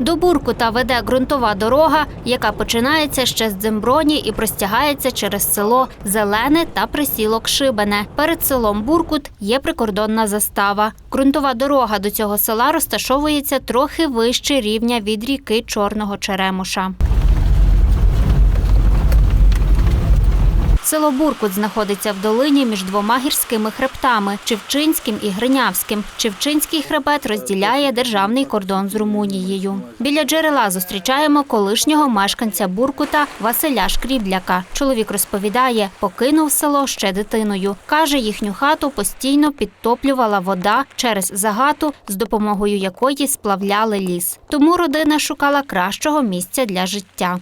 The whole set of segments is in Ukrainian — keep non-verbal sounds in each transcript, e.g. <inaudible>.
До Буркута веде ґрунтова дорога, яка починається ще з Дземброні і простягається через село Зелене та присілок Шибене. Перед селом Буркут є прикордонна застава. Ґрунтова дорога до цього села розташовується трохи вище рівня від ріки Чорного Черемоша. Село Буркут знаходиться в долині між двома гірськими хребтами Чевчинським і Гринявським. Чевчинський хребет розділяє державний кордон з Румунією. Біля джерела зустрічаємо колишнього мешканця Буркута Василя Шкрібляка. Чоловік розповідає, покинув село ще дитиною. Каже, їхню хату постійно підтоплювала вода через загату, з допомогою якої сплавляли ліс. Тому родина шукала кращого місця для життя.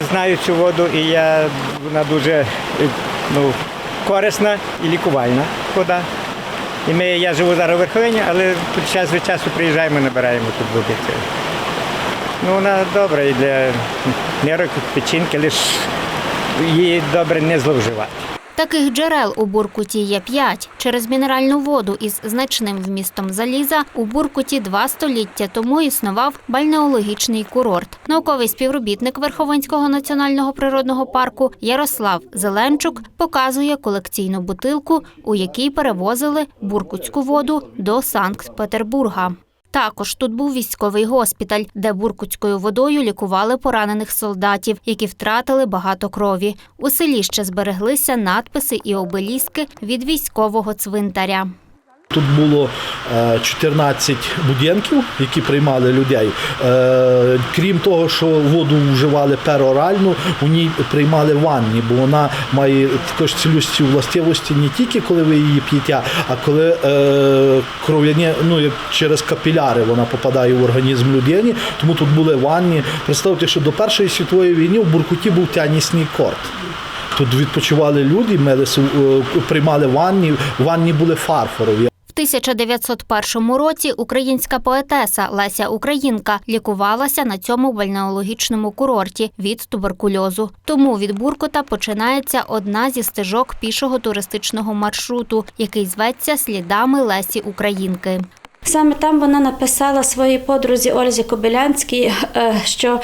Знаю цю воду і я, вона дуже ну, корисна і лікувальна вода. І ми, я живу зараз у Верховині, але час від часу приїжджаємо, набираємо тут води. Ну, вона добра і для нерок, печінки, лише її добре не зловживати. Таких джерел у Буркуті є п'ять. Через мінеральну воду із значним вмістом заліза у Буркуті два століття тому існував бальнеологічний курорт. Науковий співробітник Верховинського національного природного парку Ярослав Зеленчук показує колекційну бутилку, у якій перевозили буркутську воду до Санкт-Петербурга. Також тут був військовий госпіталь, де буркутською водою лікували поранених солдатів, які втратили багато крові. У селі ще збереглися надписи і обеліски від військового цвинтаря. Тут було е, 14 будинків, які приймали людей. Е, Крім того, що воду вживали перорально, у ній приймали ванні, бо вона має також цілющі властивості не тільки коли ви її п'єте, а коли е, кров'яні, ну як через капіляри вона попадає в організм людини. Тому тут були ванні. Представте, що до Першої світової війни в Буркуті був тенісний корт. Тут відпочивали люди, милися, е, приймали ванні, ванні були фарфорові. В 1901 році українська поетеса Леся Українка лікувалася на цьому бальнеологічному курорті від туберкульозу. Тому від Буркута починається одна зі стежок пішого туристичного маршруту, який зветься слідами Лесі Українки. Саме там вона написала своїй подрузі Ользі Кобилянській, е, що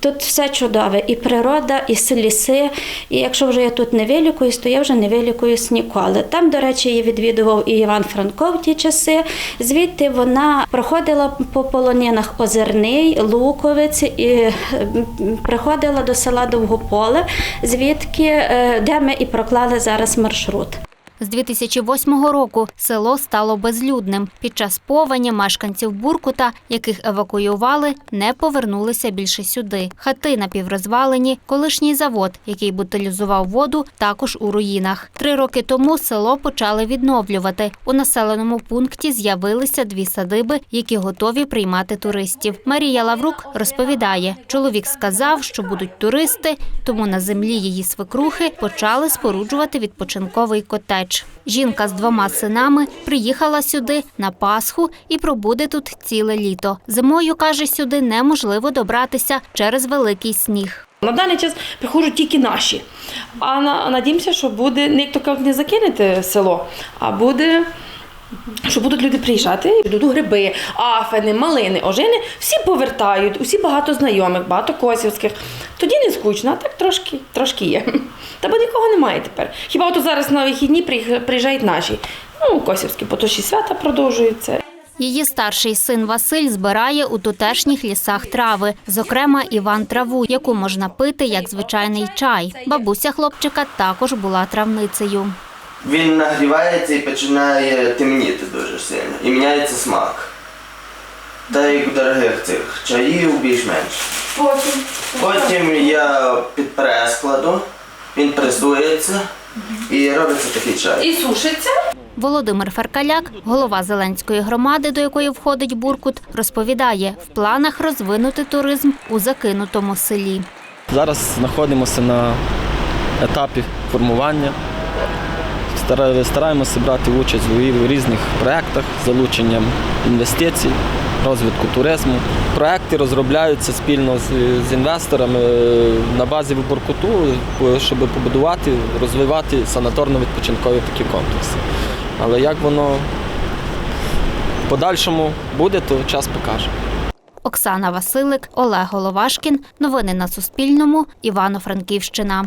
тут все чудове, і природа, і ліси. І якщо вже я тут не вилікуюсь, то я вже не вилікуюсь ніколи. Там, до речі, її відвідував і Іван Франко в ті часи. Звідти вона проходила по полонинах Озерний, Луковець і е, приходила до села Довгополе, звідки е, де ми і проклали зараз маршрут. З 2008 року село стало безлюдним. Під час повені мешканців Буркута, яких евакуювали, не повернулися більше сюди. Хати напіврозвалені, колишній завод, який бутилізував воду, також у руїнах. Три роки тому село почали відновлювати. У населеному пункті з'явилися дві садиби, які готові приймати туристів. Марія Лаврук розповідає, чоловік сказав, що будуть туристи, тому на землі її свекрухи почали споруджувати відпочинковий котедж. Жінка з двома синами приїхала сюди на Пасху і пробуде тут ціле літо. Зимою каже, сюди неможливо добратися через великий сніг. На даний час приходять тільки наші. А надіємося, що буде не як то не закинете село, а буде. Що будуть люди приїжджати, будуть гриби, афени, малини, ожини, всі повертають, усі багато знайомих, багато косівських. Тоді не скучно, а так трошки, трошки є. <laughs> Та бо нікого немає тепер. Хіба от зараз на вихідні приїжджають наші. Ну, косівські, бо то ще свята продовжуються. Її старший син Василь збирає у тутешніх лісах трави, зокрема Іван траву, яку можна пити як звичайний чай. Бабуся хлопчика також була травницею. Він нагрівається і починає темніти дуже сильно. І міняється смак. Та як дорогих цих чаїв більш-менш. Потім. Потім я під прес кладу, він пресується і робиться такий чай. І сушиться. Володимир Феркаляк, голова Зеленської громади, до якої входить Буркут, розповідає, в планах розвинути туризм у закинутому селі. Зараз знаходимося на етапі формування. Стара- Стараємося брати участь у різних проєктах з залученням інвестицій, розвитку туризму. Проекти розробляються спільно з, з інвесторами е, на базі Буркуту, е, щоб побудувати, розвивати санаторно-відпочинкові такі комплекси. Але як воно в подальшому буде, то час покаже. Оксана Василик, Олег Головашкін. Новини на Суспільному. Івано-Франківщина.